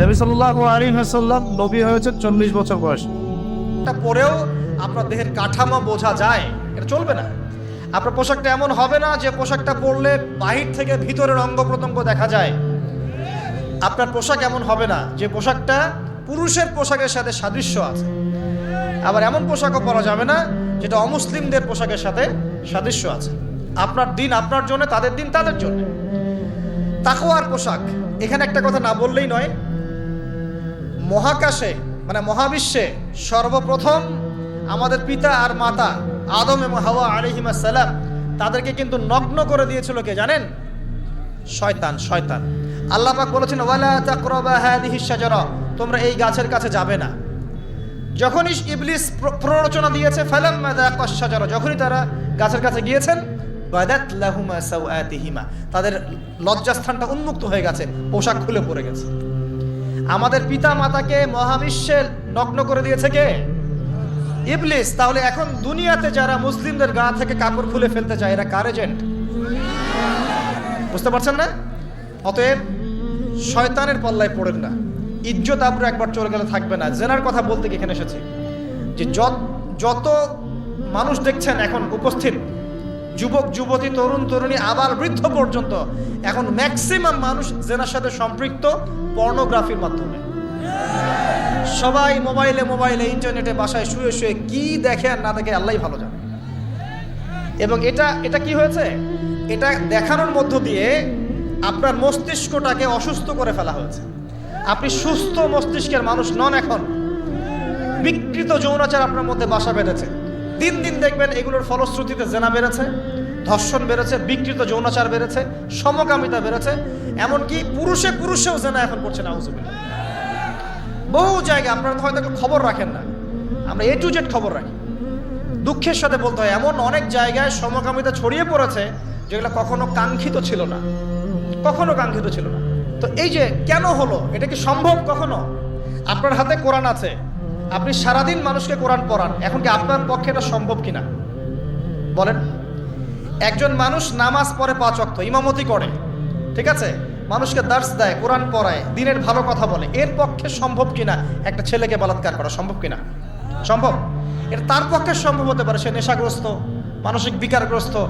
নবী সাল্লাহ আলী হাসাল্লাম নবী হয়েছে চল্লিশ বছর বয়স। এটা পরেও আপনার দেহের কাঠামো বোঝা যায়, এটা চলবে না। আপনার পোশাকটা এমন হবে না যে পোশাকটা পরলে বাহির থেকে ভিতরের অঙ্গ প্রত্যঙ্গ দেখা যায়। আপনার পোশাক এমন হবে না যে পোশাকটা পুরুষের পোশাকের সাথে সাদৃশ্য আছে। আবার এমন পোশাকও পরা যাবে না যেটা অমুসলিমদের পোশাকের সাথে সাদৃশ্য আছে। আপনার দিন আপনার জন্য, তাদের দিন তাদের জন্য। তাকোয়ার পোশাক, এখানে একটা কথা না বললেই নয় মহাকাশে মানে মহাবিশ্বে সর্বপ্রথম আমাদের পিতা আর মাতা আদম এবং হাওয়া আলিহিমা সালাম তাদেরকে কিন্তু নগ্ন করে দিয়েছিল কে জানেন? শয়তান শয়তান। আল্লাহ পাক বলেছেন, ওয়ালা তাকরাবা হাদিহি শাজারা তোমরা এই গাছের কাছে যাবে না। যখনই ইবলিস প্র- প্ররোচনা দিয়েছে, ফালাম্মা যাকাশ শাজারা যখনই তারা গাছের কাছে গিয়েছেন, বাদাত লাহুমা সাওআতিহিমা তাদের লজ্জাস্থানটা উন্মুক্ত হয়ে গেছে, পোশাক খুলে পড়ে গেছে। আমাদের পিতা মাতাকে মহাবিশ্বে নগ্ন করে দিয়েছে কে? ইবলিস। তাহলে এখন দুনিয়াতে যারা মুসলিমদের গা থেকে কাপড় খুলে ফেলতে চায়, এরা কার এজেন্ট বুঝতে পারছেন না? অতএব শয়তানের পাল্লায় পড়েন না। ইজ্জত আবরু একবার চলে গেলে থাকবে না। জেনার কথা বলতে এখানে এসেছি যে যত মানুষ দেখছেন এখন উপস্থিত যুবক, যুবতী, তরুণ, তরুণী আবার বৃদ্ধ পর্যন্ত। এখন ম্যাক্সিমাম মানুষ জেনার সাথে সম্পৃক্ত পর্নোগ্রাফির মাধ্যমে। সবাই মোবাইলে মোবাইলে ইন্টারনেটে বাসায় শুয়ে শুয়ে কি দেখে আর না দেখে আল্লাহ ভালো জানে। এবং এটা এটা কি হয়েছে? এটা দেখানোর মধ্য দিয়ে আপনার মস্তিষ্কটাকে অসুস্থ করে ফেলা হয়েছে। আপনি সুস্থ মস্তিষ্কের মানুষ নন এখন। বিকৃত যৌনাচার আপনার মধ্যে বাসা বেঁধেছে। দিন দিন দেখবেন এগুলোর ফলশ্রুতিতে জেনা বেড়েছে, ধর্ষণ বেড়েছে, বিকৃত যৌনাচার বেড়েছে, সমকামিতা বেড়েছে, এমনকি পুরুষে পুরুষেও জেনা এখন করছে না বহু জায়গায় আপনারা তো হয়তো খবর রাখেন না। আমরা এ টু জেড খবর রাখি। দুঃখের সাথে বলতে হয়, এমন অনেক জায়গায় সমকামিতা ছড়িয়ে পড়েছে যেগুলো কখনো কাঙ্ক্ষিত ছিল না। কখনো কাঙ্ক্ষিত ছিল না। তো এই যে কেন হলো? এটা কি সম্ভব কখনো? আপনার হাতে কোরআন আছে। আপনি সারাদিন মানুষকে কোরআন পড়ান, এখন কি আপনার পক্ষে এটা সম্ভব কিনা? বলেন। একজন মানুষ নামাজ পড়ে পাঁচ অক্ত ইমামতি করে, ঠিক আছে? মানুষকে দার্স দেয়, কোরআন পড়ায়, দিনের ভালো কথা বলে, এর পক্ষে সম্ভব কিনা? একটা ছেলেকে বলাৎকার করা, সম্ভব কিনা? সম্ভব? এটা তার পক্ষে সম্ভব হতে পারে, সে নেশাগ্রস্ত, মানসিক বিকারগ্রস্ত,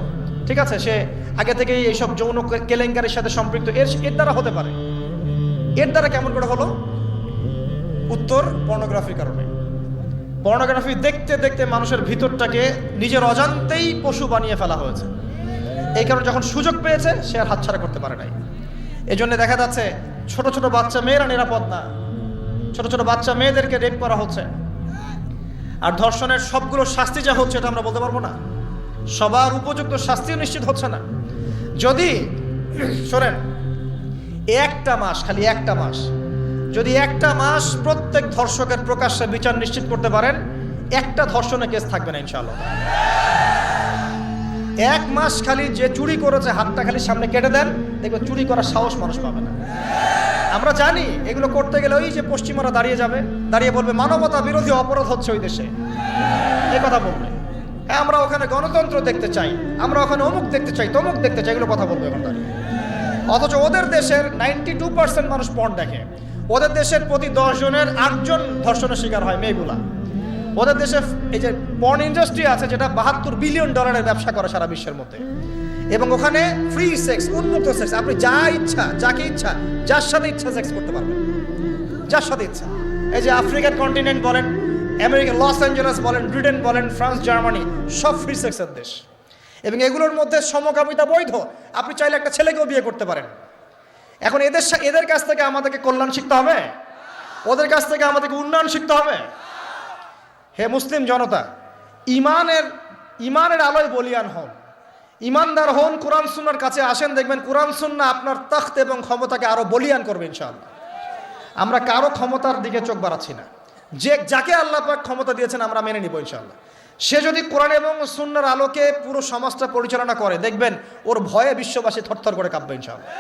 ঠিক আছে? সে আগে থেকেই এইসব যৌন কেলেঙ্কারির সাথে সম্পৃক্ত, এর এর দ্বারা হতে পারে। এর দ্বারা কেমন করে হলো? উত্তর পর্নোগ্রাফির কারণে। পর্নোগ্রাফি দেখতে দেখতে মানুষের ভিতরটাকে নিজের অজান্তেই পশু বানিয়ে ফেলা হয়েছে। এই কারণে যখন সুযোগ পেয়েছে, সে আর হাতছাড়া করতে পারে নাই। এই জন্য দেখা যাচ্ছে ছোট ছোট বাচ্চা মেয়েরা নিরাপদ না। ছোট ছোট বাচ্চা মেয়েদেরকে রেপ করা হচ্ছে। আর ধর্ষণের সবগুলো শাস্তি যা হচ্ছে, এটা আমরা বলতে পারব না। সবার উপযুক্ত শাস্তিও নিশ্চিত হচ্ছে না। যদি, শোনেন একটা মাস, খালি একটা মাস যদি একটা মাস প্রত্যেক ধর্ষকের প্রকাশ্যে বিচার নিশ্চিত করতে পারেন, একটা ধর্ষণের কেস থাকবে না, ইনশাআল্লাহ। এক মাস খালি যে চুরি করেছে, হাতটা খালি সামনে কেটে দেন, দেখবেন চুরি করার সাহস মানুষ পাবে না। আমরা জানি এগুলো করতে গেলে ওই যে পশ্চিমারা দাঁড়িয়ে যাবে, দাঁড়িয়ে বলবে, মানবতা বিরোধী অপরাধ হচ্ছে ওই দেশে। এই কথা বলবে। হ্যাঁ আমরা ওখানে গণতন্ত্র দেখতে চাই, আমরা ওখানে অমুক দেখতে চাই, তমুক দেখতে চাই, এগুলো কথা বলবে এখন দাঁড়িয়ে। অথচ ওদের দেশের নাইনটি টু পার্সেন্ট মানুষ পণ দেখে। ওদের দেশের প্রতি দশ জনের আটজন ধর্ষণের শিকার হয় মেয়েগুলা। ওদের দেশে এই যে পর্ন ইন্ডাস্ট্রি আছে যেটা বাহাত্তর বিলিয়ন ডলারের ব্যবসা করে সারা বিশ্বের মধ্যে। এবং ওখানে ফ্রি সেক্স উন্মুক্ত সেক্স আপনি যা ইচ্ছা, যাকে ইচ্ছা, যার সাথে ইচ্ছা সেক্স করতে পারবেন। যার সাথে ইচ্ছা। এই যে আফ্রিকান কন্টিনেন্ট বলেন, আমেরিকা, লস অ্যাঞ্জেলাস বলেন, ব্রিটেন বলেন, ফ্রান্স, জার্মানি, সব ফ্রি সেক্সের দেশ। এবং এগুলোর মধ্যে সমকামিতা বৈধ। আপনি চাইলে একটা ছেলেকেও বিয়ে করতে পারেন। এখন এদের এদের কাছ থেকে আমাদেরকে কল্যাণ শিখতে হবে। ওদের কাছ থেকে আমাদেরকে উন্নয়ন শিখতে হবে। হে মুসলিম জনতা, ইমানের ইমানের আলোয় বলিয়ান হন। ইমানদার হন, কোরআন সুন্নার কাছে আসেন, দেখবেন কোরআন সুন্না আপনার তখ্ত এবং ক্ষমতাকে আরও বলিয়ান করবে ইনশাআল্লাহ। আমরা কারও ক্ষমতার দিকে চোখ বাড়াচ্ছি না। যে, যাকে আল্লাহ পাক ক্ষমতা দিয়েছেন আমরা মেনে নিব ইনশাআল্লাহ। সে যদি কোরআন এবং সুন্নার আলোকে পুরো সমাজটা পরিচালনা করে, দেখবেন ওর ভয়ে বিশ্ববাসী থরথর করে কাঁপবে ইনশাআল্লাহ।